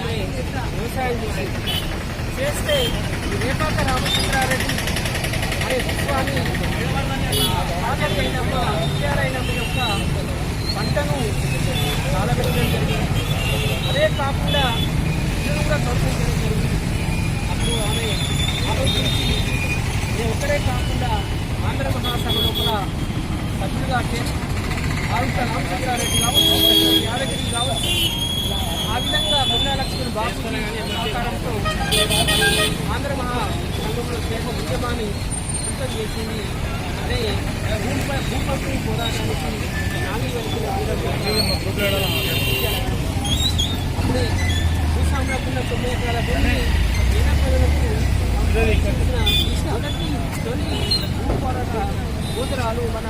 వ్యవసాయం చేసి చేస్తే రేపాక రామచంద్రారెడ్డి అనే విశ్వాన్ని రాజకీయ యొక్క పంటను కాలబెట్టడం జరిగింది. అదే కాకుండా ఇల్లు కూడా తొలగించడం జరిగింది. అప్పుడు ఆమె ఆలోచించి నేను ఒక్కడే కాకుండా ఆంధ్ర మహాసభ లోపల సభ్యులుగా చేసి ఆవిడ రామచంద్రారెడ్డి కావచ్చు ఆంధ్ర మహా సంఘంలో చేసిన ఉద్యమాన్ని పూర్తం చేసింది. అదే భూమిపై భూపతి పోరాటానికి నాలుగు అప్పుడే భూస్వామ్యకున్న తొమ్మిది ఎకరాల భూమిని పేద ప్రజలకు మొదటి తొలి భూ పోరాట గోచరాలు మన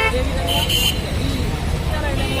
అదేవిధంగా ఈ విద్యాలయమ్మ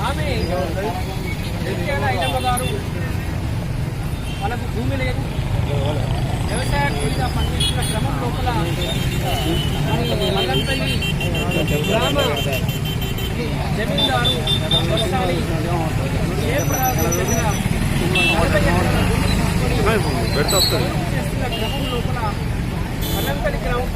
ఆమె నిత్యాల ఐలమ్మ గారు వాళ్ళకు భూమి లేదు వ్యవసాయ కూలీగా పనిచేస్తున్న క్రమం లోపల మల్లంపల్లి గ్రామ జమీందారు ఒకసారి ఏ ప్రాంతం దగ్గర నలభై క్రమం లోపల గ్రామం